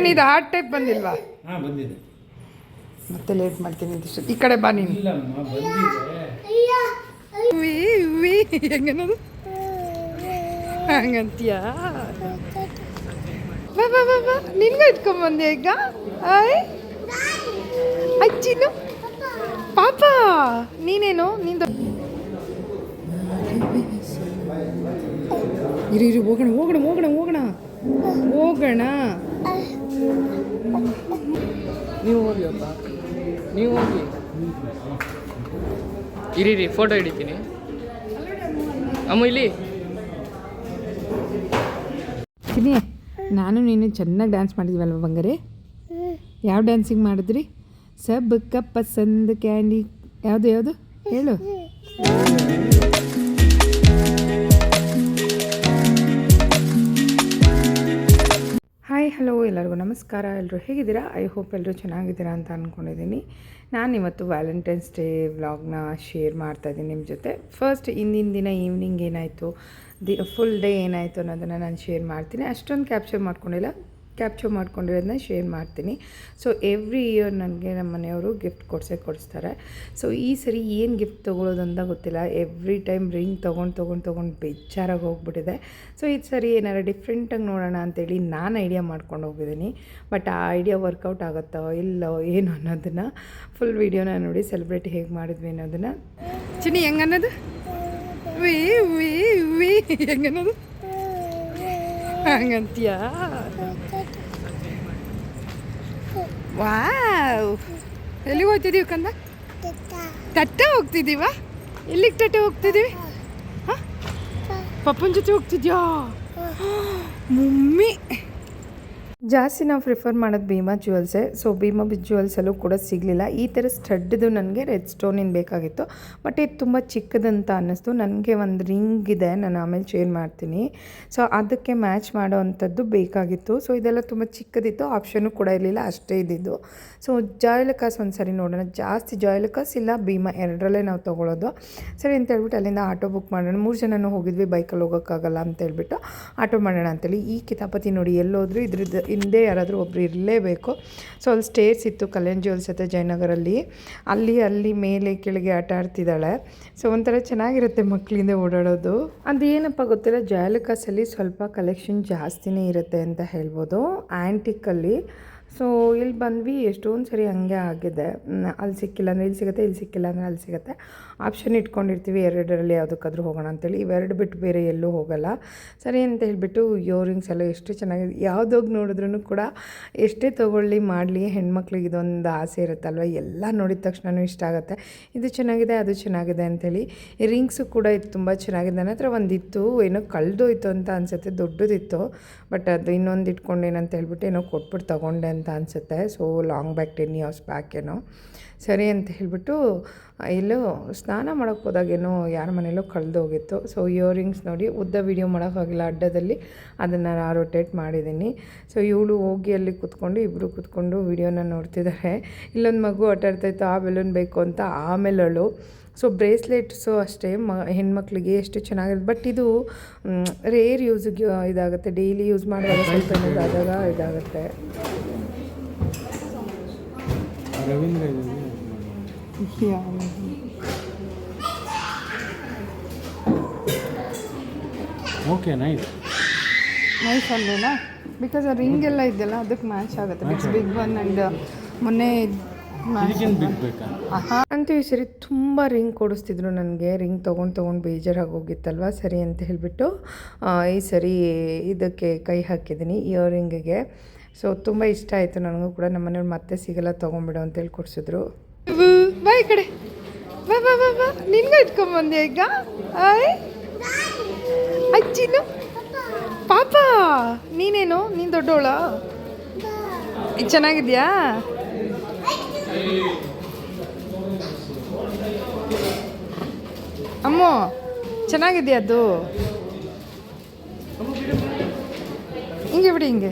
ಏನಿದು heart type ಬಂದಿಲ್ವಾ? ಹಾಂ ಬಂದಿದೆ. ಮತ್ತೆ ಲೇಟ್ ಮಾಡ್ತೀನಿ ಇದಿಷ್ಟು ಈ ಕಡೆ ಬಾ ನೀನು. ಇಲ್ಲಮ್ಮ ಬಂದಿದೆ. ವಿ ವಿ ಹೆಂಗನದು ಹಂಗಂತೀಯ? ಬಾ ಬಾ ಬಾ ಬಾ. ನಿನ್ಗೂ ಇಟ್ಕೊಂಬಂದೆ ಈಗ. ಆಯ್. ಅಜ್ಜಿನು. ಪಾಪ ನೀನೇನು? ನಿಂದು. ಇರಿ ಇರಿ ಹೋಗೋಣ ಹೋಗೋಣ ಹೋಗೋಣ ಹೋಗೋಣ ಹೋಗೋಣ. ನೀವು ಹೋಗಿ ಅಪ್ಪ. ನೀವು ಹೋಗಿ. ಇರಿ ಫೋಟೋ ಹಿಡಿತೀನಿ. ಅಮ್ಮ, ಇಲ್ಲಿ. ತಿನ್ನಿ, ನಾನು ನೀನು ಚೆನ್ನಾಗಿ ಡ್ಯಾನ್ಸ್ ಮಾಡಿದ್ವಲ್ವ ಬಂಗಾರೆ? ಯಾವ ಡ್ಯಾನ್ಸಿಂಗ್ ಮಾಡಿದ್ರಿ? ಸಬ್ ಪಸಂದ್ ಕ್ಯಾಂಡಿ ಯಾವುದು ಯಾವುದು? ಹೇಳು. ಹಲೋ ಎಲ್ಲರಿಗೂ ನಮಸ್ಕಾರ. ಎಲ್ಲರೂ ಹೇಗಿದ್ದೀರಾ? ಐ ಹೋಪ್ ಎಲ್ಲರೂ ಚೆನ್ನಾಗಿದ್ದೀರಾ ಅಂತ ಅಂದ್ಕೊಂಡಿದ್ದೀನಿ ನಾನು ಇವತ್ತು ವ್ಯಾಲೆಂಟೈನ್ಸ್ ಡೇ ವ್ಲಾಗ್ನ ಶೇರ್ ಮಾಡ್ತಾಯಿದ್ದೀನಿ ನಿಮ್ಮ ಜೊತೆ. ಫಸ್ಟ್ ಹಿಂದಿನ ದಿನ ಈವ್ನಿಂಗ್ ಏನಾಯಿತು? ದಿ ಫುಲ್ ಡೇ ಏನಾಯಿತು ಅನ್ನೋದನ್ನು ನಾನು ಶೇರ್ ಮಾಡ್ತೀನಿ. ಅಷ್ಟೊಂದು ಕ್ಯಾಪ್ಚರ್ ಮಾಡ್ಕೊಂಡಿಲ್ಲ. ಕ್ಯಾಪ್ಚರ್ ಮಾಡ್ಕೊಂಡಿರೋದನ್ನ ಶೇರ್ ಮಾಡ್ತೀನಿ. ಸೊ ಎವ್ರಿ ಇಯರ್ ನನಗೆ ನಮ್ಮ ಮನೆಯವರು ಗಿಫ್ಟ್ ಕೊಡಿಸೇ ಕೊಡಿಸ್ತಾರೆ. ಸೊ ಈ ಸರಿ ಏನು ಗಿಫ್ಟ್ ತೊಗೊಳೋದು ಅಂತ ಗೊತ್ತಿಲ್ಲ. ಎವ್ರಿ ಟೈಮ್ ರಿಂಗ್ ತೊಗೊಂಡು ತೊಗೊಂಡು ತೊಗೊಂಡು ಬೇಜಾರಾಗಿ ಹೋಗ್ಬಿಟ್ಟಿದೆ. ಸೊ ಈ ಸರಿ ಏನಾರು ಡಿಫ್ರೆಂಟಾಗಿ ನೋಡೋಣ ಅಂತೇಳಿ ನಾನು ಐಡಿಯಾ ಮಾಡ್ಕೊಂಡು ಹೋಗಿದ್ದೀನಿ. ಬಟ್ ಆ ಐಡಿಯಾ ವರ್ಕೌಟ್ ಆಗುತ್ತೋ ಇಲ್ಲೋ ಏನು ಅನ್ನೋದನ್ನು ಫುಲ್ ವೀಡಿಯೋನ ನೋಡಿ ಸೆಲೆಬ್ರೇಟ್ ಹೇಗೆ ಮಾಡಿದ್ವಿ ಅನ್ನೋದನ್ನು. ಚಿನಿ ಹೆಂಗನ್ನೋದು ವಿ ವಿ ವಿ ಹೆಂಗನ್ನೋದು ಹಂಗಂತೀಯಾ? ವಾವ್. ಎಲ್ಲಿಗೆ ಹೋಗ್ತಿದ್ದೀವಿ ಕಂದ? ತಟ್ಟ ಹೋಗ್ತಿದ್ದೀವ? ಎಲ್ಲಿಗೆ ತಟ್ಟ ಹೋಗ್ತಿದ್ದೀವಿ ಹಾಂ? ಪಪ್ಪನ ಜೊತೆ ಹೋಗ್ತಿದ್ಯಾ? ಮಮ್ಮಿ. ಜಾಸ್ತಿ ನಾವು ಪ್ರಿಫರ್ ಮಾಡೋದು ಭೀಮಾ ಜ್ಯುವೆಲ್ಸೇ ಸೊ ಭೀಮಾ ಜ್ಯುವೆಲ್ಸಲ್ಲೂ ಕೂಡ ಸಿಗಲಿಲ್ಲ. ಈ ಥರ ಸ್ಟಡ್ದು ನನಗೆ ರೆಡ್ ಸ್ಟೋನಿನ ಬೇಕಾಗಿತ್ತು. ಬಟ್ ಇದು ತುಂಬ ಚಿಕ್ಕದಂತ ಅನ್ನಿಸ್ತು. ನನಗೆ ಒಂದು ರಿಂಗ್ ಇದೆ. ನಾನು ಆಮೇಲೆ ಶೇರ್ ಮಾಡ್ತೀನಿ. ಸೊ ಅದಕ್ಕೆ ಮ್ಯಾಚ್ ಮಾಡೋ ಅಂಥದ್ದು ಬೇಕಾಗಿತ್ತು. ಸೊ ಇದೆಲ್ಲ ತುಂಬ ಚಿಕ್ಕದಿತ್ತು. ಆಪ್ಷನ್ನು ಕೂಡ ಇರಲಿಲ್ಲ. ಅಷ್ಟೇ ಇದ್ದಿದ್ದು. ಸೊ ಜಾಯ್ಲಕಾಸ್ ಒಂದು ಸರಿ ನೋಡೋಣ. ಜಾಸ್ತಿ ಜಾಯ್ಲಕಾಸ್ ಇಲ್ಲ. ಭೀಮಾ ಎರಡರಲ್ಲೇ ನಾವು ತೊಗೊಳೋದು. ಸರಿ ಅಂತ ಹೇಳ್ಬಿಟ್ಟು ಅಲ್ಲಿಂದ ಆಟೋ ಬುಕ್ ಮಾಡೋಣ. ಮೂರು ಜನನೂ ಹೋಗಿದ್ವಿ. ಬೈಕಲ್ಲಿ ಹೋಗೋಕ್ಕಾಗಲ್ಲ ಅಂತ ಹೇಳ್ಬಿಟ್ಟು ಆಟೋ ಮಾಡೋಣ ಅಂತೇಳಿ. ಈ ಕಿತಾಪತಿ ನೋಡಿ ಎಲ್ಲೋದ್ರೂ ಇದ್ರದ್ದು ಹಿಂದೆ ಯಾರಾದರೂ ಒಬ್ರು ಇರಲೇಬೇಕು. ಸೊ ಅಲ್ಲಿ ಸ್ಟೇರ್ಸ್ ಇತ್ತು ಕಲ್ಯಾಣ್ ಜ್ಯುವೆಲ್ಸ್ ಹತ್ರ ಜಯನಗರಲ್ಲಿ. ಅಲ್ಲಿ ಅಲ್ಲಿ ಮೇಲೆ ಕೆಳಗೆ ಆಟ ಆಡ್ತಿದ್ದಾಳೆ. ಸೊ ಒಂಥರ ಚೆನ್ನಾಗಿರುತ್ತೆ ಮಕ್ಕಳಿಂದ ಓಡಾಡೋದು. ಅದು ಏನಪ್ಪ ಗೊತ್ತಿಲ್ಲ, ಜಾಲಕಾಸಲ್ಲಿ ಸ್ವಲ್ಪ ಕಲೆಕ್ಷನ್ ಜಾಸ್ತಿನೇ ಇರುತ್ತೆ ಅಂತ ಹೇಳ್ಬೋದು ಆ್ಯಂಟಿಕ್ಕಲ್ಲಿ ಸೊ ಇಲ್ಲಿ ಬಂದ್ವಿ ಎಷ್ಟೊಂದು ಸರಿ ಹಂಗೆ ಆಗಿದೆ. ಅಲ್ಲಿ ಸಿಕ್ಕಿಲ್ಲ ಅಂದರೆ ಇಲ್ಲಿ ಸಿಗುತ್ತೆ, ಇಲ್ಲಿ ಸಿಕ್ಕಿಲ್ಲ ಅಂದರೆ ಅಲ್ಲಿ ಸಿಗುತ್ತೆ. ಆಪ್ಷನ್ ಇಟ್ಕೊಂಡಿರ್ತೀವಿ ಎರಡರಲ್ಲಿ ಯಾವುದಕ್ಕಾದ್ರೂ ಹೋಗೋಣ ಅಂತೇಳಿ. ಇವೆರಡು ಬಿಟ್ಟು ಬೇರೆ ಎಲ್ಲೂ ಹೋಗಲ್ಲ. ಸರಿ ಅಂತ ಹೇಳಿಬಿಟ್ಟು ಇಯರಿಂಗ್ಸ್ ಎಲ್ಲ ಎಷ್ಟು ಚೆನ್ನಾಗಿದೆ. ಯಾವುದೋಗಿ ನೋಡಿದ್ರೂ ಕೂಡ ಎಷ್ಟೇ ತೊಗೊಳ್ಳಿ, ಮಾಡಲಿ, ಹೆಣ್ಮಕ್ಳಿಗೆ ಇದೊಂದು ಆಸೆ ಇರುತ್ತಲ್ವ? ಎಲ್ಲ ನೋಡಿದ ತಕ್ಷಣ ಇಷ್ಟ ಆಗುತ್ತೆ. ಇದು ಚೆನ್ನಾಗಿದೆ, ಅದು ಚೆನ್ನಾಗಿದೆ ಅಂಥೇಳಿ ರಿಂಗ್ಸು ಕೂಡ ಇದು ತುಂಬ ಚೆನ್ನಾಗಿದೆ. ನನ್ನ ಹತ್ರ ಒಂದಿತ್ತು, ಏನೋ ಕಳೆದೋಯ್ತು ಅಂತ ಅನಿಸುತ್ತೆ, ದೊಡ್ಡದಿತ್ತು. ಬಟ್ ಅದು ಇನ್ನೊಂದು ಇಟ್ಕೊಂಡು ಏನಂತ ಹೇಳ್ಬಿಟ್ಟು ಏನೋ ಕೊಟ್ಬಿಟ್ಟು ತೊಗೊಂಡೆ ಅಂತ ಅನಿಸುತ್ತೆ. So long back ten years back ಏನೋ. ಸರಿ ಅಂತ ಹೇಳಿಬಿಟ್ಟು ಎಲ್ಲೋ ಸ್ನಾನ ಮಾಡೋಕ್ಕೆ ಹೋದಾಗೇನೋ ಯಾರ ಮನೇಲೋ ಕಳೆದೋಗಿತ್ತು ಸೊ ಇಯರಿಂಗ್ಸ್ ನೋಡಿ ಉದ್ದ ವೀಡಿಯೋ ಮಾಡೋಕ್ಕಾಗಿಲ್ಲ ಅಡ್ಡದಲ್ಲಿ ಅದನ್ನು ರೊಟೇಟ್ ಮಾಡಿದ್ದೀನಿ ಸೊ ಇವಳು ಹೋಗಿ ಅಲ್ಲಿ ಕೂತ್ಕೊಂಡು ಇಬ್ಬರು ಕೂತ್ಕೊಂಡು ವೀಡಿಯೋನ ನೋಡ್ತಿದ್ದಾರೆ ಇಲ್ಲೊಂದು ಮಗು ಆಟ ಆಡ್ತಾಯಿತ್ತು ಆ ಬೆಲೂನ್ ಬೇಕು ಅಂತ ಆಮೇಲೆ ಅವಳು ಸೊ ಬ್ರೇಸ್ಲೆಟ್ಸು ಅಷ್ಟೇ. ಮ ಹೆಣ್ಮಕ್ಳಿಗೆ ಎಷ್ಟು ಚೆನ್ನಾಗಿರುತ್ತೆ. ಬಟ್ ಇದು ರೇರ್ ಯೂಸಿಗೆ ಇದಾಗುತ್ತೆ. ಡೈಲಿ ಯೂಸ್ ಮಾಡಿದಾಗ ಸ್ವಲ್ಪ ಇದಾದಾಗ ಆದಾಗ ಇದಾಗುತ್ತೆ. ರವೀಂದ್ರ ಓಕೆ ನೈಸ್ ನೈಸ್ ಅಲ್ವೇನಾ ಬಿಕಾಸ್ ಆ ರಿಂಗ್ ಎಲ್ಲ ಇದೆಯಲ್ಲ ಅದಕ್ಕೆ ಮ್ಯಾಚ್ ಆಗುತ್ತೆ. ಬಿಕಾಸ್ ಬಿಗ್ ಬನ್ ಆ್ಯಂಡ್ ಮೊನ್ನೆ ಇದಕ್ಕೇನು ಬಿಗ್ ಬೇಕಾ? ಅಂತೂ ಈ ಸರಿ ತುಂಬ ರಿಂಗ್ ಕೊಡಿಸ್ತಿದ್ರು ನನಗೆ. ರಿಂಗ್ ತೊಗೊಂಡು ತೊಗೊಂಡು ಬೇಜಾರಾಗಿ ಹೋಗಿತ್ತಲ್ವ ಸರಿ ಅಂತ ಹೇಳಿಬಿಟ್ಟು ಈ ಸರಿ ಇದಕ್ಕೆ ಕೈ ಹಾಕಿದ್ದೀನಿ ಇಯರ್ ರಿಂಗಿಗೆ ಸೊ ತುಂಬ ಇಷ್ಟ ಆಯಿತು ನನಗೂ ಕೂಡ. ನಮ್ಮ ಮನೆಯವ್ರು ಮತ್ತೆ ಸಿಗಲ್ಲ ತೊಗೊಂಬಿಡು ಅಂತೇಳಿ ಕೊಡಿಸಿದ್ರು. ಬಾಯ್ ಕಡೆ. ಬಾ ಬಾ ಬಾ ಬಾ. ನಿನ್ಗೂ ಇಟ್ಕೊಂಬಂದೆ ಈಗ? ಆಯ್. ಅಜ್ಜಿನು ಪಾಪ, ನೀನೇನು? ನೀನು ದೊಡ್ಡವಳ ಚೆನ್ನಾಗಿದ್ಯಾ? ಅಮ್ಮ, ಚೆನ್ನಾಗಿದ್ಯಾ ಅದು? ಹಿಂಗೆ ಬಿಡಿ ಹಿಂಗೆ.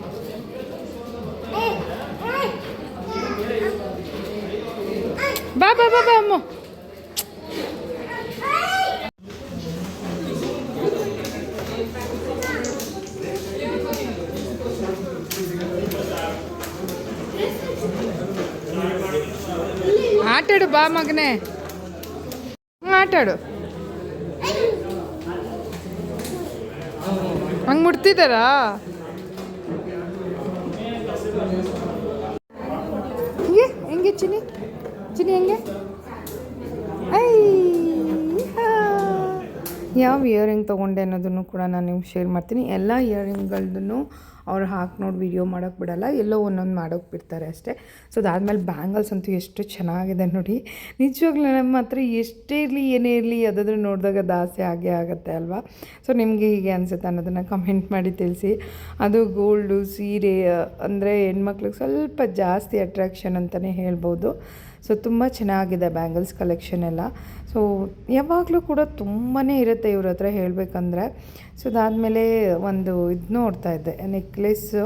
ಬಾ ಬಾ ಬಾ ಬಾ, ಅಮ್ಮ. ಆಟಾಡು ಬಾ ಮಗನೇ. ಆಟಾಡು ಹಂಗೆ ಮುಡ್ತಿದ್ದಾರಾ ಹಿಂಗೆ ಹೆಂಗೆ ಚಿನಿ ಚಿನಿ ಹೆಂಗೆ? ಯಾವ ಇಯರಿಂಗ್ ತೊಗೊಂಡೆ ಅನ್ನೋದನ್ನು ಕೂಡ ನಾನು ನಿಮ್ಗೆ ಶೇರ್ ಮಾಡ್ತೀನಿ. ಎಲ್ಲ ಇಯರಿಂಗ್ಗಳದ್ದು ಅವ್ರು ಹಾಕಿ ನೋಡಿ ವಿಡಿಯೋ ಮಾಡೋಕ್ಕೆ ಬಿಡಲ್ಲ, ಎಲ್ಲೋ ಒಂದೊಂದು ಮಾಡೋಕ್ಕೆ ಬಿಡ್ತಾರೆ ಅಷ್ಟೇ. ಸೊ ಅದಾದಮೇಲೆ ಬ್ಯಾಂಗಲ್ಸ್ ಅಂತೂ ಎಷ್ಟು ಚೆನ್ನಾಗಿದೆ ನೋಡಿ. ನಿಜವಾಗ್ಲೂ ನಮ್ಮ ಹತ್ರ ಎಷ್ಟೇ ಇರಲಿ, ಏನೇ ಇರಲಿ ಅದಾದರೂ ನೋಡಿದಾಗ ದಾಸೆ ಆಗೇ ಆಗುತ್ತೆ ಅಲ್ವಾ? ಸೊ ನಿಮಗೆ ಹೀಗೆ ಅನಿಸುತ್ತೆ ಅನ್ನೋದನ್ನು ಕಮೆಂಟ್ ಮಾಡಿ ತಿಳಿಸಿ. ಅದು ಗೋಲ್ಡು ಸೀರೆ, ಅಂದರೆ ಹೆಣ್ಮಕ್ಳಿಗೆ ಸ್ವಲ್ಪ ಜಾಸ್ತಿ ಅಟ್ರಾಕ್ಷನ್ ಅಂತಲೇ ಹೇಳ್ಬೋದು. ಸೊ ತುಂಬ ಚೆನ್ನಾಗಿದೆ ಬ್ಯಾಂಗಲ್ಸ್ ಕಲೆಕ್ಷನ್ ಎಲ್ಲ. ಸೊ ಯಾವಾಗಲೂ ಕೂಡ ತುಂಬಾ ಇರುತ್ತೆ ಇವ್ರ ಹತ್ರ ಹೇಳಬೇಕಂದ್ರೆ. ಸೊ ಅದಾದಮೇಲೆ ಒಂದು ಇದು ನೋಡ್ತಾ ಇದ್ದೆ ನೆಕ್ಲೆಸ್ಸು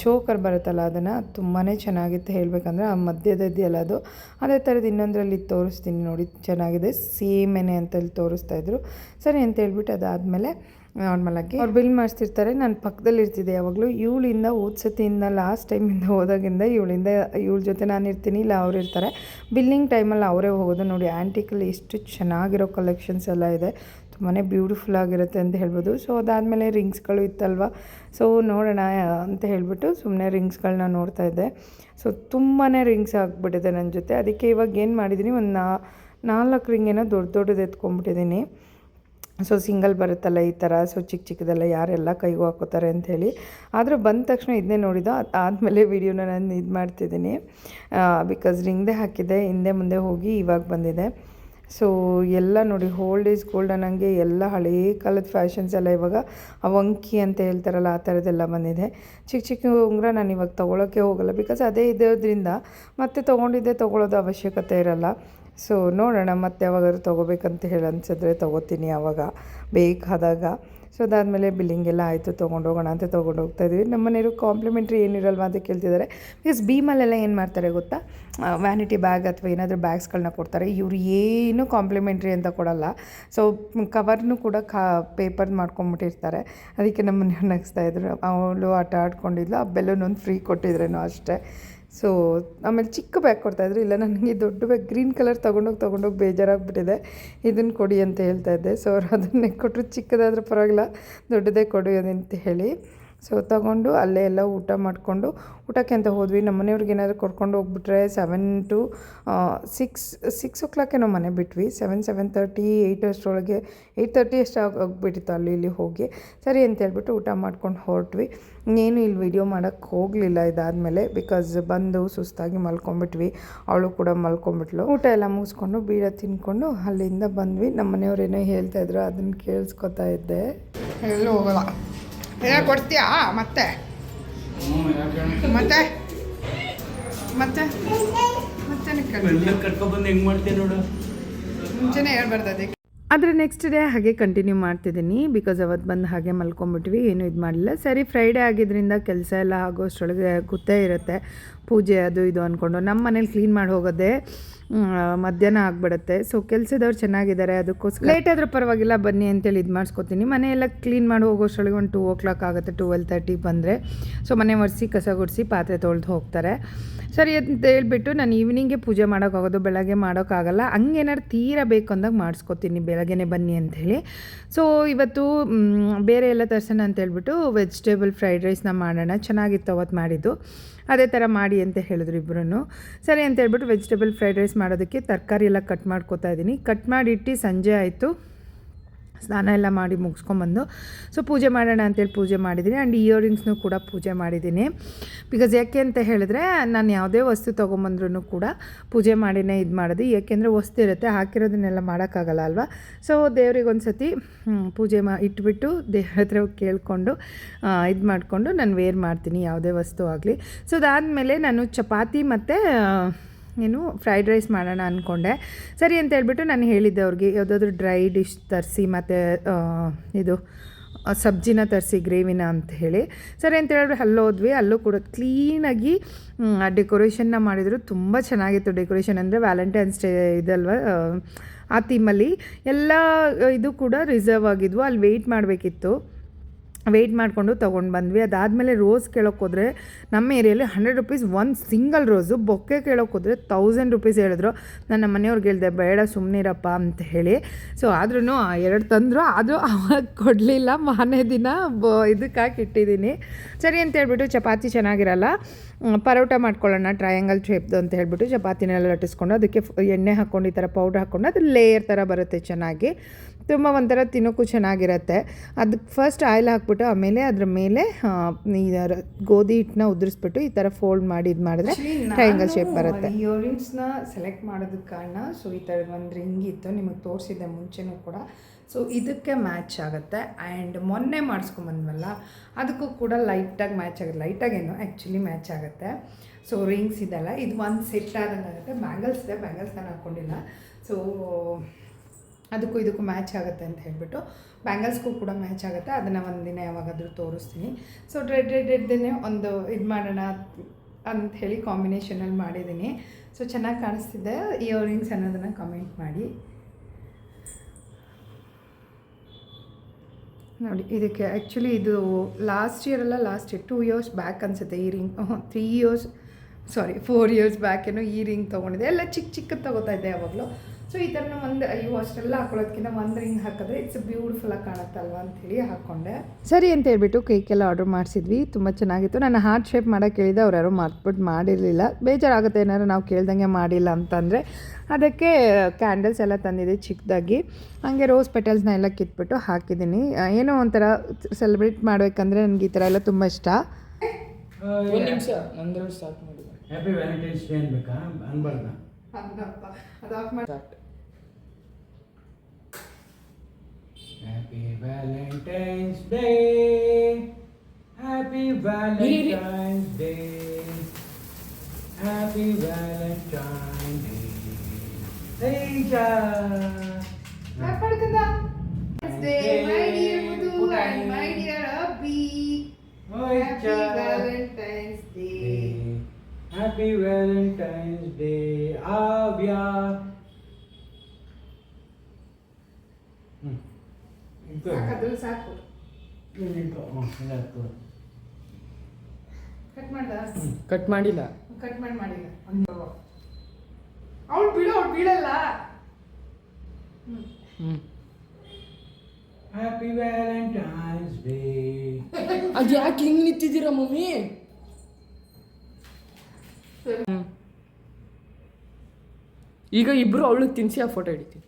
ಚೋಕರ್ ಬರುತ್ತಲ್ಲ ಅದನ್ನು ತುಂಬಾ ಚೆನ್ನಾಗಿತ್ತು ಹೇಳಬೇಕಂದ್ರೆ. ಆ ಮಧ್ಯದ ಇದೆಯಲ್ಲ ಅದು. ಅದೇ ಥರದ್ದು ಇನ್ನೊಂದರಲ್ಲಿ ತೋರಿಸ್ತೀನಿ ನೋಡಿ, ಚೆನ್ನಾಗಿದೆ. ಸೇಮೇನೆ ಅಂತ ಇಲ್ಲಿ ತೋರಿಸ್ತಾ ಇದ್ರು. ಸರಿ ಅಂತ ಹೇಳ್ಬಿಟ್ಟು ಅದಾದಮೇಲೆ ನಾರ್ಮಲಾಗಿ ಅವ್ರು ಬಿಲ್ ಮಾಡಿಸ್ತಿರ್ತಾರೆ. ನಾನು ಪಕ್ಕದಲ್ಲಿ ಇರ್ತಿದ್ದೆ ಯಾವಾಗಲೂ. ಇವಳಿಂದ ಓದ್ಸತಿಯಿಂದ ಲಾಸ್ಟ್ ಟೈಮಿಂದ ಹೋದಾಗಿಂದ ಇವಳಿಂದ, ಇವಳ ಜೊತೆ ನಾನು ಇರ್ತೀನಿ. ಇಲ್ಲ, ಅವ್ರು ಇರ್ತಾರೆ. ಬಿಲ್ಲಿಂಗ್ ಟೈಮಲ್ಲಿ ಅವರೇ ಹೋಗೋದು. ನೋಡಿ ಆ್ಯಂಟಿಕಲ್ಲಿ ಎಷ್ಟು ಚೆನ್ನಾಗಿರೋ ಕಲೆಕ್ಷನ್ಸ್ ಎಲ್ಲ ಇದೆ. ತುಂಬಾ ಬ್ಯೂಟಿಫುಲ್ ಆಗಿರುತ್ತೆ ಅಂತ ಹೇಳ್ಬೋದು. ಸೊ ಅದಾದಮೇಲೆ ರಿಂಗ್ಸ್ಗಳು ಇತ್ತಲ್ವ? ಸೊ ನೋಡೋಣ ಅಂತ ಹೇಳ್ಬಿಟ್ಟು ಸುಮ್ಮನೆ ರಿಂಗ್ಸ್ಗಳನ್ನ ನೋಡ್ತಾ ಇದ್ದೆ. ಸೊ ತುಂಬಾ ರಿಂಗ್ಸ್ ಆಗಿಬಿಟ್ಟಿದೆ ನನ್ನ ಜೊತೆ. ಅದಕ್ಕೆ ಇವಾಗ ಏನು ಮಾಡಿದ್ದೀನಿ ಒಂದು ನಾಲ್ಕು ರಿಂಗ್ ಏನೋ ದೊಡ್ಡ ದೊಡ್ಡದು ಎತ್ಕೊಂಡ್ಬಿಟ್ಟಿದ್ದೀನಿ ಸೊ ಸಿಂಗಲ್ ಬರುತ್ತಲ್ಲ ಈ ಥರ, ಸೊ ಚಿಕ್ಕ ಚಿಕ್ಕದೆಲ್ಲ ಯಾರೆಲ್ಲ ಕೈಗೂ ಹಾಕೋತಾರೆ ಅಂಥೇಳಿ ಆದರೂ ಬಂದ ತಕ್ಷಣ ಇದನ್ನೇ ನೋಡಿದ್ದು. ಆದಮೇಲೆ ವೀಡಿಯೋನ ನಾನು ಇದು ಮಾಡ್ತಿದ್ದೀನಿ. ಬಿಕಾಸ್ ರಿಂಗ್ದೆ ಹಾಕಿದ್ದೆ, ಹಿಂದೆ ಮುಂದೆ ಹೋಗಿ ಇವಾಗ ಬಂದಿದೆ. ಸೊ ಎಲ್ಲ ನೋಡಿ ಹೋಲ್ಡ್ ಈಸ್ ಗೋಲ್ಡ್ ಅನ್ನಂಗೆ ಎಲ್ಲ ಹಳೇ ಕಾಲದ ಫ್ಯಾಷನ್ಸ್ ಎಲ್ಲ ಇವಾಗ ಅವಂಕಿ ಅಂತ ಹೇಳ್ತಾರಲ್ಲ, ಆ ಥರದ್ದೆಲ್ಲ ಬಂದಿದೆ. ಚಿಕ್ಕ ಚಿಕ್ಕ ಉಂಗ್ರ ನಾನು ಇವಾಗ ತೊಗೊಳಕ್ಕೆ ಹೋಗಲ್ಲ. ಬಿಕಾಸ್ ಅದೇ ಇರೋದ್ರಿಂದ ಮತ್ತೆ ತೊಗೊಂಡಿದ್ದೆ ತೊಗೊಳೋದು ಅವಶ್ಯಕತೆ ಇರಲ್ಲ. ಸೊ ನೋಡೋಣ ಮತ್ತೆ ಯಾವಾಗಾದ್ರೂ ತೊಗೋಬೇಕಂತ ಹೇಳಿ ಅನ್ಸಿದ್ರೆ ತೊಗೋತೀನಿ ಆವಾಗ ಬೇಕಾದಾಗ. ಸೊ ಅದಾದಮೇಲೆ ಬಿಲ್ಲಿಂಗ್ ಎಲ್ಲ ಆಯಿತು ತೊಗೊಂಡೋಗೋಣ ಅಂತ ತೊಗೊಂಡು ಹೋಗ್ತಾ ಇದ್ವಿ. ನಮ್ಮ ಮನೆಯವರು ಕಾಂಪ್ಲಿಮೆಂಟ್ರಿ ಏನಿರಲ್ವಾ ಅಂತ ಕೇಳ್ತಿದ್ದಾರೆ. ಬಿಕಾಸ್ ಭೀಮಲ್ಲೆಲ್ಲ ಏನು ಮಾಡ್ತಾರೆ ಗೊತ್ತಾ? ವ್ಯಾನಿಟಿ ಬ್ಯಾಗ್ ಅಥವಾ ಏನಾದರೂ ಬ್ಯಾಗ್ಸ್ಗಳನ್ನ ಕೊಡ್ತಾರೆ. ಇವರು ಏನು ಕಾಂಪ್ಲಿಮೆಂಟ್ರಿ ಅಂತ ಕೊಡಲ್ಲ. ಸೊ ಕವರ್ನು ಕೂಡ ಕಾ ಪೇಪರ್ ಮಾಡ್ಕೊಂಬಿಟ್ಟಿರ್ತಾರೆ ಅದಕ್ಕೆ ನಮ್ಮ ಮನೆಯವ್ರು ನಗಿಸ್ತಾ ಇದ್ರು. ಅವಳು ಆಟ ಆಡ್ಕೊಂಡಿದ್ಲು. ಆ ಬೆಲೂನ್ ಒಂದು ಫ್ರೀ ಕೊಟ್ಟಿದ್ರೇನೋ ಅಷ್ಟೇ. ಸೊ ಆಮೇಲೆ ಚಿಕ್ಕ ಬ್ಯಾಗ್ ಕೊಡ್ತಾಯಿದ್ರು ಇಲ್ಲ, ನನಗೆ ದೊಡ್ಡ ಬ್ಯಾಗ್ ಗ್ರೀನ್ ಕಲರ್ ತೊಗೊಂಡೋಗಿ ತೊಗೊಂಡೋಗಿ ಬೇಜಾರಾಗ್ಬಿಟ್ಟಿದೆ. ಇದನ್ನು ಕೊಡಿ ಅಂತ ಹೇಳ್ತಾ ಇದ್ದೆ. ಸೊ ಅವರು ಅದನ್ನೇ ಕೊಟ್ಟರು ಚಿಕ್ಕದಾದ್ರೂ ಪರವಾಗಿಲ್ಲ, ದೊಡ್ಡದೇ ಕೊಡಿ ಅಂತ ಹೇಳಿ. ಸೊ ತಗೊಂಡು ಅಲ್ಲೇ ಎಲ್ಲ ಊಟ ಮಾಡಿಕೊಂಡು, ಊಟಕ್ಕೆ ಅಂತ ಹೋದ್ವಿ. ನಮ್ಮ ಮನೆಯವ್ರಿಗೆ ಏನಾದರೂ ಕರ್ಕೊಂಡು ಹೋಗ್ಬಿಟ್ರೆ ಸೆವೆನ್ ಟು ಸಿಕ್ಸ್ ಸಿಕ್ಸ್ ಓ ಕ್ಲಾಕೇನೋ ಮನೆ ಬಿಟ್ವಿ. ಸೆವೆನ್ ಸೆವೆನ್ ತರ್ಟಿ ಏಯ್ಟ್ ಅಷ್ಟರೊಳಗೆ ಏಯ್ಟ್ ತರ್ಟಿ ಅಷ್ಟು ಆಗಿಬಿಟ್ಟಿತ್ತು ಅಲ್ಲಿ ಇಲ್ಲಿ ಹೋಗಿ. ಸರಿ ಅಂತ ಹೇಳ್ಬಿಟ್ಟು ಊಟ ಮಾಡ್ಕೊಂಡು ಹೊರಟ್ವಿ. ಇನ್ನೇನು ಇಲ್ಲಿ ವಿಡಿಯೋ ಮಾಡೋಕ್ಕೆ ಹೋಗಲಿಲ್ಲ ಇದಾದಮೇಲೆ ಬಿಕಾಸ್ ಬಂದು ಸುಸ್ತಾಗಿ ಮಲ್ಕೊಂಬಿಟ್ವಿ ಅವಳು ಕೂಡ ಮಲ್ಕೊಂಬಿಟ್ಲು ಊಟ ಎಲ್ಲ ಮುಗಿಸ್ಕೊಂಡು ಬೀಡ ತಿನ್ಕೊಂಡು ಅಲ್ಲಿಂದ ಬಂದ್ವಿ. ನಮ್ಮ ಮನೆಯವ್ರು ಏನೋ ಹೇಳ್ತಾಯಿದ್ರು ಅದನ್ನು ಕೇಳಿಸ್ಕೊತಾ ಇದ್ದೆ. ಎಲ್ಲೂ ಹೋಗಲ್ಲ. ಏನ ಕೊಡ್ತೀಯಾ? ಮತ್ತೆ? ಮತ್ತೆ? ಮತ್ತೆ? ಮತ್ತೆ ನೋಡು. ಮುಂಚೆನೇ ಹೇಳ್ಬಾರ್ದು ಅದಕ್ಕೆ. ಆದರೆ ನೆಕ್ಸ್ಟ್ ಡೇ ಹಾಗೆ ಕಂಟಿನ್ಯೂ ಮಾಡ್ತಿದ್ದೀನಿ ಬಿಕಾಸ್ ಅವತ್ತು ಬಂದು ಹಾಗೆ ಮಲ್ಕೊಂಡ್ಬಿಟ್ವಿ ಏನೂ ಇದು ಮಾಡಲಿಲ್ಲ. ಸರಿ ಫ್ರೈಡೇ ಆಗಿದ್ದರಿಂದ ಕೆಲಸ ಎಲ್ಲ ಆಗೋಷ್ಟರೊಳಗೆ ಗೊತ್ತೇ ಇರುತ್ತೆ. ಪೂಜೆ ಅದು ಇದು ಅಂದ್ಕೊಂಡು ನಮ್ಮ ಮನೇಲಿ ಕ್ಲೀನ್ ಮಾಡಿ ಹೋಗೋದೇ ಮಧ್ಯಾಹ್ನ ಆಗಿಬಿಡುತ್ತೆ. ಸೊ ಕೆಲಸದವ್ರು ಚೆನ್ನಾಗಿದ್ದಾರೆ, ಅದಕ್ಕೋಸ್ಕರ. ಲೇಟ್ ಆದರೂ ಪರವಾಗಿಲ್ಲ, ಬನ್ನಿ ಅಂತೇಳಿ ಇದು ಮಾಡಿಸ್ಕೊತೀನಿ. ಮನೆಯೆಲ್ಲ ಕ್ಲೀನ್ ಮಾಡಿ ಹೋಗೋಷ್ಟರೊಳಗೆ ಒಂದು ಟೂ ಓ ಕ್ಲಾಕ್ ಆಗುತ್ತೆ ಟುವೆಲ್ ತರ್ಟಿ ಬಂದರೆ. ಸೊ ಮನೆ ಒರೆಸಿ, ಕಸ ಗುಡಿಸಿ, ಪಾತ್ರೆ ತೊಳೆದು ಹೋಗ್ತಾರೆ. ಸರಿ ಅಂತ ಹೇಳ್ಬಿಟ್ಟು ನಾನು ಈವ್ನಿಂಗೆ ಪೂಜೆ ಮಾಡೋಕ್ಕಾಗೋದು, ಬೆಳಗ್ಗೆ ಮಾಡೋಕ್ಕಾಗಲ್ಲ. ಹಂಗೇನಾದ್ರು ತೀರ ಬೇಕು ಅಂದಾಗ ಮಾಡಿಸ್ಕೊತೀನಿ, ಬೆಳಗ್ಗೆನೇ ಬನ್ನಿ ಅಂಥೇಳಿ ಸೊ ಇವತ್ತು ಬೇರೆ ಎಲ್ಲ ತರ್ಸೋಣ ಅಂತ ಹೇಳ್ಬಿಟ್ಟು ವೆಜಿಟೇಬಲ್ ಫ್ರೈಡ್ ರೈಸ್ನ ಮಾಡೋಣ. ಚೆನ್ನಾಗಿತ್ತು ಅವತ್ತು ಮಾಡಿದ್ದು. ಅದೇ ಥರ ಮಾಡಿ ಅಂತ ಹೇಳಿದ್ರು ಇಬ್ಬರೂ ಸರಿ ಅಂತ ಹೇಳ್ಬಿಟ್ಟು ವೆಜಿಟೇಬಲ್ ಫ್ರೈಡ್ ರೈಸ್ ಮಾಡೋದಕ್ಕೆ ತರಕಾರಿ ಎಲ್ಲ ಕಟ್ ಮಾಡ್ಕೋತಾ ಇದ್ದೀನಿ ಕಟ್ ಮಾಡಿಟ್ಟು ಸಂಜೆ ಆಯಿತು. ಸ್ನಾನ ಎಲ್ಲ ಮಾಡಿ ಮುಗಿಸ್ಕೊಂಬಂದು ಸೊ ಪೂಜೆ ಮಾಡೋಣ ಅಂತೇಳಿ ಪೂಜೆ ಮಾಡಿದ್ದೀನಿ. ಆ್ಯಂಡ್ ಇಯರಿಂಗ್ಸ್ನೂ ಕೂಡ ಪೂಜೆ ಮಾಡಿದ್ದೀನಿ. ಬಿಕಾಸ್ ಯಾಕೆ ಅಂತ ಹೇಳಿದ್ರೆ, ನಾನು ಯಾವುದೇ ವಸ್ತು ತೊಗೊಂಬಂದ್ರೂ ಕೂಡ ಪೂಜೆ ಮಾಡಿನೇ ಇದು ಮಾಡೋದು. ಯಾಕೆಂದರೆ ವಸ್ತು ಇರುತ್ತೆ, ಹಾಕಿರೋದನ್ನೆಲ್ಲ ಮಾಡೋಕ್ಕಾಗಲ್ಲ ಅಲ್ವಾ? ಸೊ ದೇವ್ರಿಗೆ ಒಂದು ಪೂಜೆ ಮಾ, ಇಟ್ಬಿಟ್ಟು ದೇವ್ರ ಹತ್ರ ಕೇಳಿಕೊಂಡು ಇದು ಮಾಡಿಕೊಂಡು ನಾನು ವೇರ್ ಮಾಡ್ತೀನಿ ಯಾವುದೇ ವಸ್ತು ಆಗಲಿ. ಸೊ ಅದಾದಮೇಲೆ ನಾನು ಚಪಾತಿ ಮತ್ತು ಏನು ಫ್ರೈಡ್ ರೈಸ್ ಮಾಡೋಣ ಅಂದ್ಕೊಂಡೆ ಸರಿ ಅಂತ ಹೇಳ್ಬಿಟ್ಟು ನಾನು ಹೇಳಿದ್ದೆ ಅವ್ರಿಗೆ, ಯಾವುದಾದ್ರೂ ಡ್ರೈ ಡಿಶ್ ತರಿಸಿ ಮತ್ತು ಇದು ಸಬ್ಜಿನ ತರಿಸಿ ಗ್ರೇವಿನ ಅಂತ ಹೇಳಿ. ಸರಿ ಅಂತ ಹೇಳಿದ್ರೆ ಅಲ್ಲೋದ್ವಿ ಅಲ್ಲೂ ಕೂಡ ಕ್ಲೀನಾಗಿ ಡೆಕೋರೇಷನ್ನ ಮಾಡಿದರು. ತುಂಬ ಚೆನ್ನಾಗಿತ್ತು ಡೆಕೋರೇಷನ್ ಅಂದರೆ ವ್ಯಾಲೆಂಟೈನ್ಸ್ ಡೇ ಇದಲ್ವ, ಆ ಥೀಮಲ್ಲಿ ಎಲ್ಲ ಇದು ಕೂಡ ರಿಸರ್ವ್ ಆಗಿದ್ವು. ಅಲ್ಲಿ ವೆಯ್ಟ್ ಮಾಡಬೇಕಿತ್ತು. ವೆಯ್ಟ್ ಮಾಡಿಕೊಂಡು ತೊಗೊಂಡು ಬಂದ್ವಿ. ಅದಾದಮೇಲೆ ರೋಸ್ ಕೇಳೋಕ್ಕೋದ್ರೆ ನಮ್ಮ ಏರಿಯಲ್ಲಿ ಹಂಡ್ರೆಡ್ ರುಪೀಸ್ ಒಂದು ಸಿಂಗಲ್ ರೋಸು ಬೊಕ್ಕೆ ಕೇಳೋಕ್ಕೋದ್ರೆ ತೌಸಂಡ್ ರುಪೀಸ್ ಹೇಳಿದ್ರು. ನಾನು ನಮ್ಮ ಮನೆಯವ್ರಿಗೆ ಹೇಳಿದೆ, ಬೇಡ ಸುಮ್ಮನಿರಪ್ಪ ಅಂತ ಹೇಳಿ. ಸೊ ಆದ್ರೂ ಎರಡು ತಂದರು. ಆದರೂ ಅವಾಗ ಕೊಡಲಿಲ್ಲ. ಮಾನೇ ದಿನ ಬ ಇದಕ್ಕೆ ಹಾಕಿ ಇಟ್ಟಿದ್ದೀನಿ. ಸರಿ ಅಂತ ಹೇಳ್ಬಿಟ್ಟು ಚಪಾತಿ ಚೆನ್ನಾಗಿರಲ್ಲ ಪರೋಟ ಮಾಡ್ಕೊಳ್ಳೋಣ ಟ್ರಯಾಂಗಲ್ ಶೇಪ್ದು ಅಂತ ಹೇಳ್ಬಿಟ್ಟು ಚಪಾತಿನೆಲ್ಲ ಲಟ್ಟಿಸ್ಕೊಂಡು ಅದಕ್ಕೆ ಎಣ್ಣೆ ಹಾಕ್ಕೊಂಡು, ಈ ಥರ ಪೌಡ್ರ್ ಹಾಕ್ಕೊಂಡು ಅದು ಲೇಯರ್ ಥರ ಬರುತ್ತೆ ಚೆನ್ನಾಗಿ. ತುಂಬ ಒಂಥರ ತಿನ್ನೋಕ್ಕೂ ಚೆನ್ನಾಗಿರುತ್ತೆ. ಅದಕ್ಕೆ ಫಸ್ಟ್ ಆಯಿಲ್ ಹಾಕ್ಬಿಟ್ಟು ಆಮೇಲೆ ಅದ್ರ ಮೇಲೆ ಗೋಧಿ ಹಿಟ್ಟನ್ನ ಉದುರಿಸ್ಬಿಟ್ಟು ಈ ಥರ ಫೋಲ್ಡ್ ಮಾಡಿ ಇದು ಮಾಡಿದ್ರೆ ಟ್ರಯಾಂಗಲ್ ಶೇಪ್ ಬರುತ್ತೆ. ಇಯರಿಂಗ್ಸ್ನ ಸೆಲೆಕ್ಟ್ ಮಾಡೋದಕ್ಕೆ ಕಾರಣ ಸೊ ಈ ಥರ ಒಂದು ರಿಂಗ್ ಇತ್ತು ನಿಮಗೆ ತೋರಿಸಿದ್ದೆ ಮುಂಚೆನೂ ಕೂಡ. ಸೊ ಇದಕ್ಕೆ ಮ್ಯಾಚ್ ಆಗುತ್ತೆ. ಆ್ಯಂಡ್ ಮೊನ್ನೆ ಮಾಡಿಸ್ಕೊಂಬಂದ್ವಲ್ಲ ಅದಕ್ಕೂ ಕೂಡ ಲೈಟಾಗಿ ಮ್ಯಾಚ್ ಆಗುತ್ತೆ. ಲೈಟಾಗೇನು ಆ್ಯಕ್ಚುಲಿ ಮ್ಯಾಚ್ ಆಗುತ್ತೆ. ಸೊ ರಿಂಗ್ಸ್ ಇದೆಲ್ಲ ಇದು ಒಂದು ಸೆಟ್ ಆದಂಗೆ ಆಗುತ್ತೆ. ಬ್ಯಾಂಗಲ್ಸ್ ಇದೆ ಬ್ಯಾಂಗಲ್ಸ್ ನಾನು ಹಾಕ್ಕೊಂಡಿಲ್ಲ ಸೊ ಅದಕ್ಕೂ ಇದಕ್ಕೂ ಮ್ಯಾಚ್ ಆಗುತ್ತೆ ಅಂತ ಹೇಳ್ಬಿಟ್ಟು ಬ್ಯಾಂಗಲ್ಸ್ಗೂ ಕೂಡ ಮ್ಯಾಚ್ ಆಗುತ್ತೆ. ಅದನ್ನು ದಿನ ಯಾವಾಗಾದರೂ ತೋರಿಸ್ತೀನಿ. ಸೊ ರೆಡ್ ರೆಡ್ ರೆಡ್ದೇ ಒಂದು ಇದು ಮಾಡೋಣ ಅಂತ ಹೇಳಿ ಕಾಂಬಿನೇಷನಲ್ಲಿ ಮಾಡಿದ್ದೀನಿ. ಸೊ ಚೆನ್ನಾಗಿ ಕಾಣಿಸ್ತಿದೆ. ಇಯರಿಂಗ್ಸ್ ಅನ್ನೋದನ್ನು ಕಮೆಂಟ್ ಮಾಡಿ. ನೋಡಿ, ಇದಕ್ಕೆ ಆ್ಯಕ್ಚುಲಿ ಇದು ಲಾಸ್ಟ್ ಇಯರ್ ಅಲ್ಲ last year two years back ಅನಿಸುತ್ತೆ ಈ ring three years sorry four years back ಏನೋ ಈ ರಿಂಗ್ ತೊಗೊಂಡಿದೆ. ಎಲ್ಲ ಚಿಕ್ಕ ಚಿಕ್ಕದು ತೊಗೋತಾ ಇದ್ದೆ ಯಾವಾಗಲೂ. ಸೊ ಈ ಥರನೂ ಒಂದು ಅಯ್ಯೋ ಅಷ್ಟೆಲ್ಲ ಹಾಕೊಳ್ಳೋದಕ್ಕಿಂತ ಒಂದು ರಿಂಗ್ ಹಾಕಿದ್ರೆ ಇಟ್ಸ್ ಬ್ಯೂಟಿಫುಲ್ ಆಗಿ ಕಾಣುತ್ತಲ್ವ ಹೇಳಿ ಹಾಕ್ಕೊಂಡೆ ಸರಿ ಅಂತ ಹೇಳ್ಬಿಟ್ಟು ಕೇಕ್ ಎಲ್ಲ ಆರ್ಡರ್ ಮಾಡಿಸಿದ್ವಿ. ತುಂಬ ಚೆನ್ನಾಗಿತ್ತು. ನಾನು ಹಾರ್ಟ್ ಶೇಪ್ ಮಾಡೋಕ್ಕೆ ಕೇಳಿದೆ ಅವ್ರು ಯಾರೋ ಮರ್ತ್ಬಿಟ್ಟು ಮಾಡಿರಲಿಲ್ಲ. ಬೇಜಾರಾಗುತ್ತೆ ಏನಾದ್ರು ನಾವು ಕೇಳ್ದಂಗೆ ಮಾಡಿಲ್ಲ ಅಂತಂದರೆ. ಅದಕ್ಕೆ ಕ್ಯಾಂಡಲ್ಸ್ ಎಲ್ಲ ತಂದಿದೆ ಚಿಕ್ಕದಾಗಿ. ಹಾಗೆ ರೋಸ್ ಪೆಟಲ್ಸ್ನ ಎಲ್ಲ ಕಿತ್ಬಿಟ್ಟು ಹಾಕಿದ್ದೀನಿ. ಏನೋ ಒಂಥರ ಸೆಲೆಬ್ರೇಟ್ ಮಾಡಬೇಕಂದ್ರೆ ನನಗೆ ಈ ಥರ ಎಲ್ಲ ತುಂಬ ಇಷ್ಟ. ಒಂದು ನಿಮಿಷ ಸ್ಟಾರ್ಟ್ ಮಾಡಿ ಹ್ಯಾಪಿ ವ್ಯಾಲೆಂಟೈನ್ಸ್ ಡೇ ಅನ್ಬೇಕಾ? ಅನ್ಬಾರ್ದ? Start happy valentine's day happy valentine's day happy valentine day Teja happy valentine's day Aavya hmm ಇದು ಸಾಕು ಇದು ಹ್ಮ್, ಇಲ್ಲ, ಅದು. ಕಟ್ ಮಾಡ್ದ? ಕಟ್ ಮಾಡಿಲ್ಲ. ಕಟ್ ಮಾಡಿ ಮಾಡಿಲ್ಲ ಅವಳು ಬಿಡು ಅವ್ಳು ಬೀಳಲ್ಲ. ಹ್ಞೂ ಹ್ಯಾಪಿ ವ್ಯಾಲೆಂಟೈನ್ಸ್ ಡೇ ಅದು ಯಾಕೆ ಹಿಂಗೆ ನಿಂತಿದ್ದೀರಾ ಮಮ್ಮಿ. ಈಗ ಇಬ್ರು ಅವಳು ತಿನ್ಸಿ ಆ ಫೋಟೋ ಹಿಡಿತೀನಿ.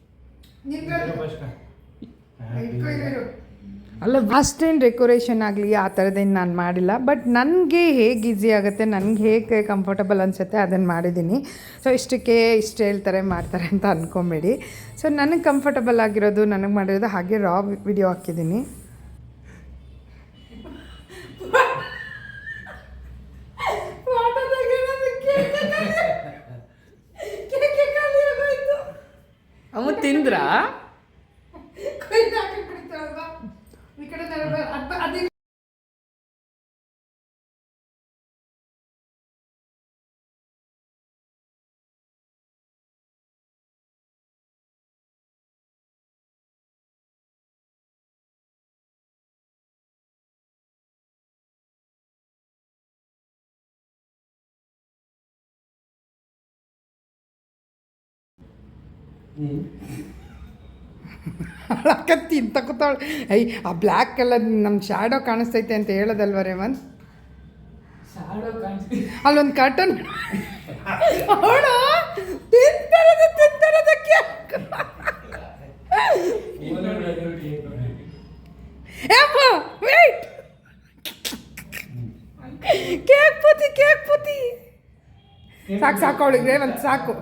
ಅಲ್ಲ ಅಷ್ಟೇನು ಡೆಕೋರೇಷನ್ ಆಗಲಿ ಆ ಥರದ್ದೇನು ನಾನು ಮಾಡಿಲ್ಲ ಬಟ್ ನನಗೆ ಹೇಗೆ ಈಸಿ ಆಗುತ್ತೆ, ನನಗೆ ಹೇಗೆ ಕಂಫರ್ಟಬಲ್ ಅನಿಸುತ್ತೆ ಅದನ್ನು ಮಾಡಿದ್ದೀನಿ. ಸೊ ಇಷ್ಟಕ್ಕೆ ಇಷ್ಟು ಹೇಳ್ತಾರೆ, ಮಾಡ್ತಾರೆ ಅಂತ ಅಂದ್ಕೊಬೇಡಿ ಸೊ ನನಗೆ ಕಂಫರ್ಟಬಲ್ ಆಗಿರೋದು, ನನಗೆ ಮಾಡಿರೋದು ಹಾಗೆ ರಾ ವಿಡಿಯೋ ಹಾಕಿದ್ದೀನಿ. ಅಮ್ಮ ತಿಂದ್ರಾ? ಅಕ್ಕ ತಗೋತಾಳೆ ಐ ಆ ಬ್ಲ್ಯಾಕ್ ಕಲರ್ ನಮ್ಮ ಶ್ಯಾಡೋ ಕಾಣಿಸ್ತೈತೆ ಅಂತ ಹೇಳೋದಲ್ವ ರೇವನ್? ಅಲ್ಲೊಂದು ಕರ್ಟನ್ ಅವಳು ತಿಂತಾರದ ತಿಂತಾರದ ಯಪ್ಪ ವೇಟ್ ಕೇಕ್ ಪೂತಿ ಕೇಕ್ ಪೂತಿ. ಸಾಕು ಸಾಕು ಅವಳಿಗೆ ರೇವಂತ್ ಸಾಕು.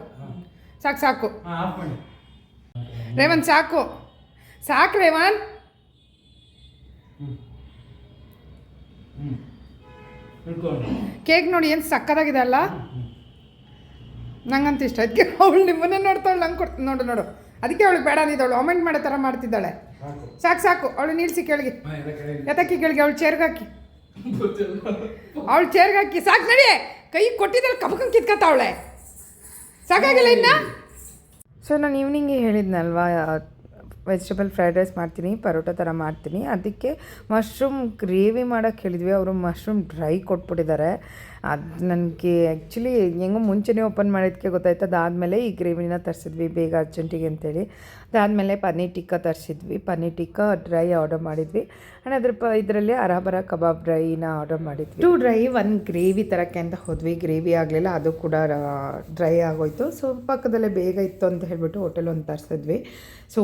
ಸಾಕು ಸಾಕು. ರೇವಂತ್ ಸಾಕು. ಸಾಕು ಹಿಡ್ಕೊಂಡು. ಕೇಕ್ ನೋಡಿ ಏನು ಸಕ್ಕದಾಗಿದೆ ಅಲ್ಲ? ನಂಗಂತ ಇಷ್ಟ. ಅದಕ್ಕೆ ಅವಳು ನಿಮ್ಮನ್ನೇ ನೋಡ್ತಾಳೆ ನಂಗೆ ಕೊಡ್ತ ನೋಡು ನೋಡು. ಅದಕ್ಕೆ ಅವಳು ಬೇಡ ಅಂದಿದ್ದವಳು ಅಮೆಂಟ್ ಮಾಡೋ ಥರ ಮಾಡ್ತಿದ್ದಾಳೆ. ಸಾಕು. ಸಾಕು ಅವಳು ನಿಲ್ಸಿ ಕೆಳಗೆ. ಎತ್ತಕ್ಕಿ ಕೆಳಗೆ ಅವಳು ಚೇರ್ಗೆ ಹಾಕಿ. ಅವಳು ಚೇರ್ಗೆ ಹಾಕಿ. ಸಾಕು ನಡಿ ಕೈ ಕೊಟ್ಟಿದ್ದಾಳೆ ಕಬ್ಕಂಗೆ ಕಿತ್ಕತ್ತಾವಳೆ ಸಾಕಾಗಿಲ್ಲ ಇನ್ನ? ಸೊ ನಾನು ಈವ್ನಿಂಗ್ ಹೇಳಿದ್ನಲ್ವಾ ವೆಜಿಟೇಬಲ್ ಫ್ರೈಡ್ ರೈಸ್ ಮಾಡ್ತೀನಿ, ಪರೋಟ ಥರ ಮಾಡ್ತೀನಿ. ಅದಕ್ಕೆ ಮಶ್ರೂಮ್ ಗ್ರೇವಿ ಮಾಡೋಕ್ಕೆ ಹೇಳಿದ್ವಿ. ಅವರು ಮಶ್ರೂಮ್ ಡ್ರೈ ಕೊಟ್ಬಿಟ್ಟಿದ್ದಾರೆ. ಅದು ನನಗೆ ಆ್ಯಕ್ಚುಲಿ ಹೆಂಗೋ ಮುಂಚೆನೇ ಓಪನ್ ಮಾಡೋದಕ್ಕೆ ಗೊತ್ತಾಯ್ತು. ಅದಾದಮೇಲೆ ಈ ಗ್ರೇವಿನ ತರಿಸಿದ್ವಿ ಬೇಗ ಅರ್ಜೆಂಟಿಗೆ ಅಂತೇಳಿ. ಅದಾದಮೇಲೆ ಪನ್ನೀರ್ ಟಿಕ್ಕ ತರಿಸಿದ್ವಿ. ಪನ್ನೀರ್ ಟಿಕ್ಕ ಡ್ರೈ ಆರ್ಡರ್ ಮಾಡಿದ್ವಿ. ಆ್ಯಂಡ್ ಅದ್ರ ಪ ಇದರಲ್ಲಿ ಅರಾಬರ ಕಬಾಬ್ ಡ್ರೈನ ಆರ್ಡರ್ ಮಾಡಿದ್ವಿ. ಟೂ ಡ್ರೈ ಒಂದು ಗ್ರೇವಿ ತರಕ್ಕೆ ಅಂತ ಹೋದ್ವಿ. ಗ್ರೇವಿ ಆಗಲಿಲ್ಲ, ಅದು ಕೂಡ ಡ್ರೈ ಆಗೋಯ್ತು. ಸೊ ಪಕ್ಕದಲ್ಲೇ ಬೇಗ ಇತ್ತು ಅಂತ ಹೇಳಿಬಿಟ್ಟು ಹೋಟೆಲ್ ಒಂದು ತರಿಸಿದ್ವಿ. ಸೊ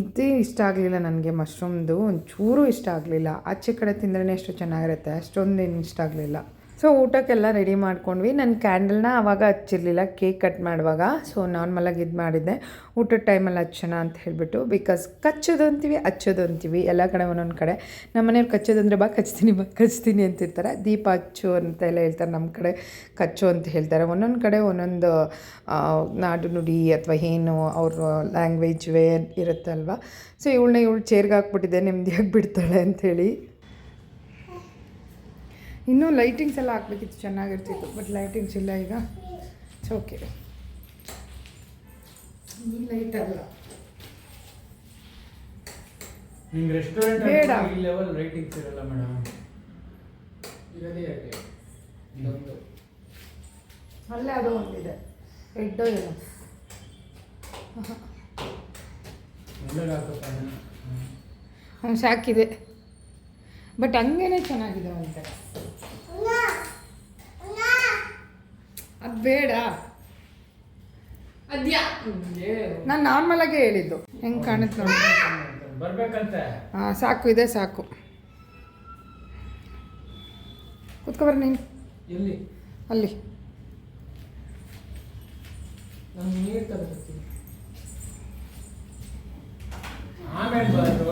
ಇದೇ ಇಷ್ಟ ಆಗಲಿಲ್ಲ ನನಗೆ ಮಶ್ರೂಮ್ದು ಒಂಚೂರು ಇಷ್ಟ ಆಗಲಿಲ್ಲ. ಆಚೆ ಕಡೆ ತಿಂದ್ರೇ ಎಷ್ಟು ಚೆನ್ನಾಗಿರುತ್ತೆ. ಅಷ್ಟೊಂದೇನು ಇಷ್ಟ ಆಗಲಿಲ್ಲ. ಸೊ ಊಟಕ್ಕೆಲ್ಲ ರೆಡಿ ಮಾಡ್ಕೊಂಡ್ವಿ. ನನ್ನ ಕ್ಯಾಂಡಲ್ನ ಆವಾಗ ಹಚ್ಚಿರಲಿಲ್ಲ ಕೇಕ್ ಕಟ್ ಮಾಡುವಾಗ. ಸೊ ನಾರ್ಮಲಾಗಿ ಇದು ಮಾಡಿದ್ದೆ. ಊಟದ ಟೈಮಲ್ಲಿ ಹಚ್ಚೋಣ ಅಂತ ಹೇಳಿಬಿಟ್ಟು ಬಿಕಾಸ್ ಕಚ್ಚೋದು ಅಂತೀವಿ, ಹಚ್ಚೋದು ಅಂತೀವಿ, ಎಲ್ಲ ಕಡೆ ಒಂದೊಂದು ಕಡೆ. ನಮ್ಮ ಮನೆಯವ್ರು ಕಚ್ಚೋದಂದರೆ ಬಾ ಕಚ್ತೀನಿ ಬಾ ಕಚ್ತೀನಿ ಅಂತಿರ್ತಾರೆ ದೀಪ ಹಚ್ಚು ಅಂತ ಎಲ್ಲ ಹೇಳ್ತಾರೆ ನಮ್ಮ ಕಡೆ ಕಚ್ಚು ಅಂತ ಹೇಳ್ತಾರೆ. ಒಂದೊಂದು ಕಡೆ ಒಂದೊಂದು ನಾಡು ನುಡಿ ಅಥವಾ ಏನು ಅವ್ರ ಲ್ಯಾಂಗ್ವೇಜ್ ವೇ ಇರುತ್ತಲ್ವ. ಸೊ ಇವಳನ್ನ ಇವಳು ಚೇರ್ಗೆ ಹಾಕ್ಬಿಟ್ಟಿದ್ದೆ ನೆಮ್ಮದಿಯಾಗಿ ಬಿಡ್ತಾಳೆ ಅಂಥೇಳಿ ಇನ್ನೂ ಲೈಟಿಂಗ್ಸ್ ಎಲ್ಲ ಹಾಕ್ಬೇಕಿತ್ತು ಚೆನ್ನಾಗಿರ್ತಿತ್ತು ಬಟ್ ಲೈಟಿಂಗ್ಸ್ ಇಲ್ಲ ಈಗ. ಓಕೆ ಈ ಲೈಟ್ ಅಲ್ಲ. ನಿಮ್ಗೆ ರೆಸ್ಟೋರೆಂಟ್ ಬೇಡ. ಈ ಲೆವೆಲ್ ರೇಟಿಂಗ್ಸ್ ಇರಲ್ಲ ಮೇಡಮ್ ಇರೋದೇ ಯಾಕೆ ಇದೊಂದು. ಅಲ್ಲೇ ಅದು ಒಂದಿದೆ. ಎಡ್ಡೋ ಏನೋ. ಹ್ಞೂ ಸಾಕಿದೆ ಬಟ್ ಹಂಗೇನೆ ಚೆನ್ನಾಗಿದೆ ಒಂಥರ ಅದು ಬೇಡ. ಅದ್ಯಾ ನಾನು ನಾರ್ಮಲಾಗೆ ಹೇಳಿದ್ದು. ಹೆಂಗೆ ಕಾಣುತ್ತೆ ನೋಡಿ. ಬರ್ಬೇಕಂತೆ. ಹಾಂ ಸಾಕು ಇದೆ ಸಾಕು. ಕುತ್ಕೊಬರ್ ನೀನು ಎಲ್ಲಿ? ಅಲ್ಲಿ. ನಾನು ನೀರು ತಗೋತೀನಿ ಆಮೇಲೆ ಬರೋದು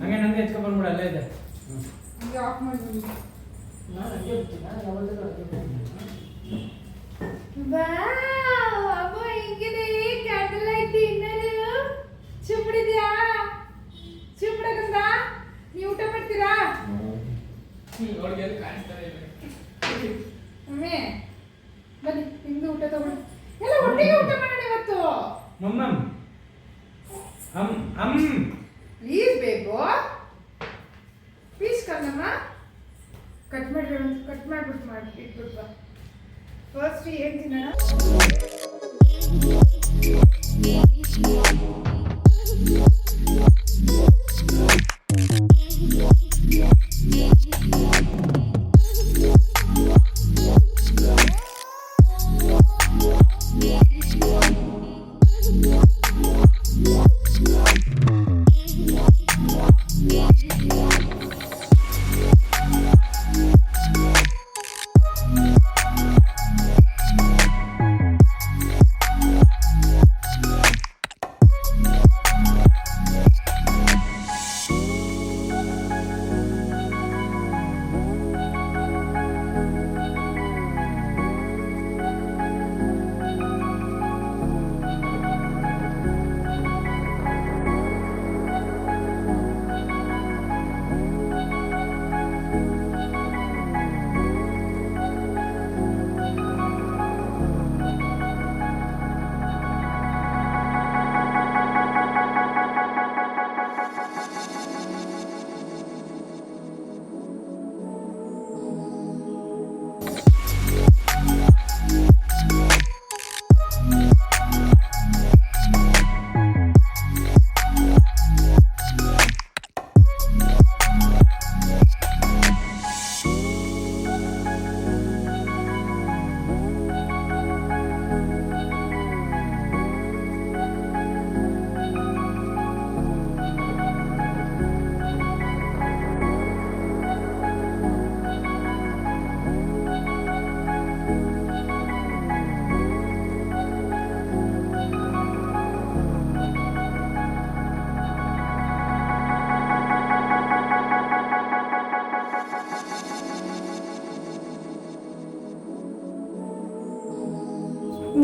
ಹಂಗೆ ನಂಗೆ ಎತ್ಕೊಂಡ್ ಬಂದ್ಬಿಡು ಅಲ್ಲೇ ಇದೆ ಆಫ್ ಮಾಡಿ ನಾನು ಹಂಗೆ ಬರ್ತೀನಿ ಯಾವಾಗಲೂ ಹಂಗೆ ಬರ್ತೀನಿ ಅಮ್ಮ ಹಿಂಗಿದೆ ಕ್ಯಾಂಡಲ್ ಲೈಟ್ ಇನ್ನೇನು ಚುಮ್ಬಿಡಿದ್ಯಾ ಚುಮ್ಬಿಡಕಂದ ನೀವು ಊಟ ಮಾಡ್ತೀರಾ ಅವ್ಳಿಗೆ ಎಲ್ಲಿ ಕಾಣಿಸ್ತಾನೆ ಇಲ್ಲ ಮಮ್ಮಿ ಬನ್ನಿ ನಿಮ್ದು ಊಟ ತಗೊಳ್ಳಿ ಎಲ್ಲ ಒಟ್ಟಿಗೆ ಊಟ ಮಾಡೋಣ ಇವತ್ತು ಮಮ್ಮಮ್ ಹಮ್ ಹಮ್ ಪ್ಲೀಸ್ ಬೇಕು ಪ್ಲೀಸ್ ಕಣ್ಣಮ್ಮ ಕಟ್ ಮಾಡಿ ಕಟ್ ಇಟ್ಬಿಟ್ಟು ಫಸ್ಟ್ ಏನು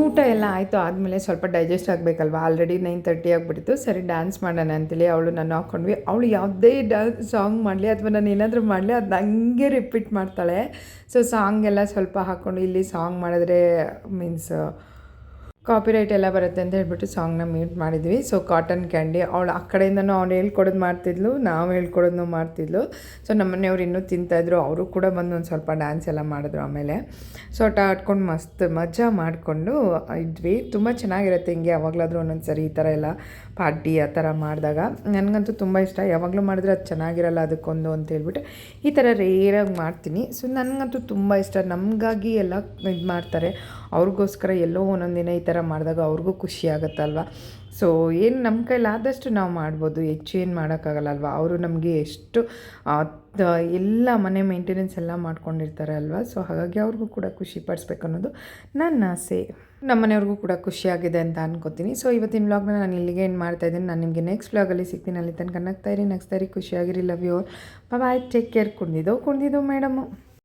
ಊಟ ಎಲ್ಲ ಆಯಿತು, ಆದಮೇಲೆ ಸ್ವಲ್ಪ ಡೈಜೆಸ್ಟ್ ಆಗಬೇಕಲ್ವಾ? ಆಲ್ರೆಡಿ ನೈನ್ ತರ್ಟಿ ಆಗಿಬಿಡ್ತು ಸರಿ ಡ್ಯಾನ್ಸ್ ಮಾಡೋಣ ಅಂತೇಳಿ ಅವಳು ನಾನು ಹಾಕ್ಕೊಂಡ್ವಿ ಅವಳು ಯಾವುದೇ ಡ್ಯಾನ್ಸ್ ಸಾಂಗ್ ಮಾಡಲಿ ಅಥವಾ ನಾನು ಏನಾದರೂ ಮಾಡಲಿ ಅದು ಹಂಗೆ ರಿಪೀಟ್ ಮಾಡ್ತಾಳೆ. ಸೊ ಸಾಂಗ್ ಎಲ್ಲ ಸ್ವಲ್ಪ ಹಾಕ್ಕೊಂಡು ಇಲ್ಲಿ ಸಾಂಗ್ ಮಾಡಿದ್ರೆ ಮೀನ್ಸ್ ಕಾಪಿರೈಟ್ ಎಲ್ಲ ಬರುತ್ತೆ ಅಂತ ಹೇಳ್ಬಿಟ್ಟು ಸಾಂಗ್ನ ಮ್ಯೂಟ್ ಮಾಡಿದ್ವಿ. ಸೊ ಕಾಟನ್ ಕ್ಯಾಂಡಿ ಅವಳು ಆ ಕಡೆಯಿಂದನೂ ಅವ್ನು ಹೇಳ್ಕೊಡೋದು ಮಾಡ್ತಿದ್ಲು, ನಾವು ಹೇಳ್ಕೊಡೋದು ಮಾಡ್ತಿದ್ಲು. ಸೊ ನಮ್ಮ ಮನೆಯವ್ರು ಇನ್ನೂ ತಿಂತಾಯಿದ್ರು ಅವರು ಕೂಡ ಬಂದು ಒಂದು ಸ್ವಲ್ಪ ಡ್ಯಾನ್ಸ್ ಎಲ್ಲ ಮಾಡಿದ್ರು ಆಮೇಲೆ. ಸೊ ಆಟ ಆಡ್ಕೊಂಡು ಮಸ್ತ್ ಮಜಾ ಮಾಡಿಕೊಂಡು ಇದ್ವಿ. ತುಂಬ ಚೆನ್ನಾಗಿರುತ್ತೆ ಹಿಂಗೆ ಯಾವಾಗಲಾದರೂ ಒಂದೊಂದು ಸರಿ ಈ ಥರ ಎಲ್ಲ ಪಾರ್ಟಿ ಆ ಥರ ಮಾಡಿದಾಗ. ನನಗಂತೂ ತುಂಬ ಇಷ್ಟ. ಯಾವಾಗಲೂ ಮಾಡಿದ್ರೆ ಅದು ಚೆನ್ನಾಗಿರಲ್ಲ ಅದಕ್ಕೊಂದು ಅಂತ ಹೇಳ್ಬಿಟ್ಟು ಈ ಥರ ರೇರಾಗಿ ಮಾಡ್ತೀನಿ. ಸೊ ನನಗಂತೂ ತುಂಬ ಇಷ್ಟ. ನಮಗಾಗಿ ಎಲ್ಲ ಇದು ಮಾಡ್ತಾರೆ. ಅವ್ರಿಗೋಸ್ಕರ ಎಲ್ಲೋ ಒಂದೊಂದು ದಿನ ಈ ಥರ ಮಾಡಿದಾಗ ಅವ್ರಿಗೂ ಖುಷಿ ಆಗುತ್ತಲ್ವ? ಸೊ ಏನು ನಮ್ಮ ಕೈಲಾದಷ್ಟು ನಾವು ಮಾಡ್ಬೋದು. ಹೆಚ್ಚು ಏನು ಮಾಡೋಕ್ಕಾಗಲ್ಲ ಅಲ್ವಾ ಅವರು ನಮಗೆ ಎಷ್ಟು ಎಲ್ಲ ಮನೆ ಮೇಂಟೆನೆನ್ಸ್ ಎಲ್ಲ ಮಾಡ್ಕೊಂಡಿರ್ತಾರೆ ಅಲ್ವಾ? ಸೊ ಹಾಗಾಗಿ ಅವ್ರಿಗೂ ಕೂಡ ಖುಷಿ ಪಡಿಸ್ಬೇಕು ಅನ್ನೋದು ನನ್ನ ಆಸೆ. ನಮ್ಮ ಮನೆಯವ್ರಿಗೂ ಕೂಡ ಖುಷಿಯಾಗಿದೆ ಅಂತ ಅನ್ಕೋತೀನಿ. ಸೊ ಇವತ್ತಿನ ವ್ಲಾಗ್ನ ನಾನು ಇಲ್ಲಿಗೆ ಏನು ಮಾಡ್ತಾ ಇದ್ದೀನಿ. ನಾನು ನಿಮಗೆ ನೆಕ್ಸ್ಟ್ ವ್ಲಾಗಲ್ಲಿ ಸಿಗ್ತೀನಿ. ಅಲ್ಲಿ ತನಕ ನಗ್ತಾ ಇರಿ. ನಗ್ಸ್ತಾ ಇರಿ ಖುಷಿಯಾಗಿರಿ. Love you bye take care ಕುಂದಿದೋ. ಕುಂದಿದೋ ಮೇಡಮು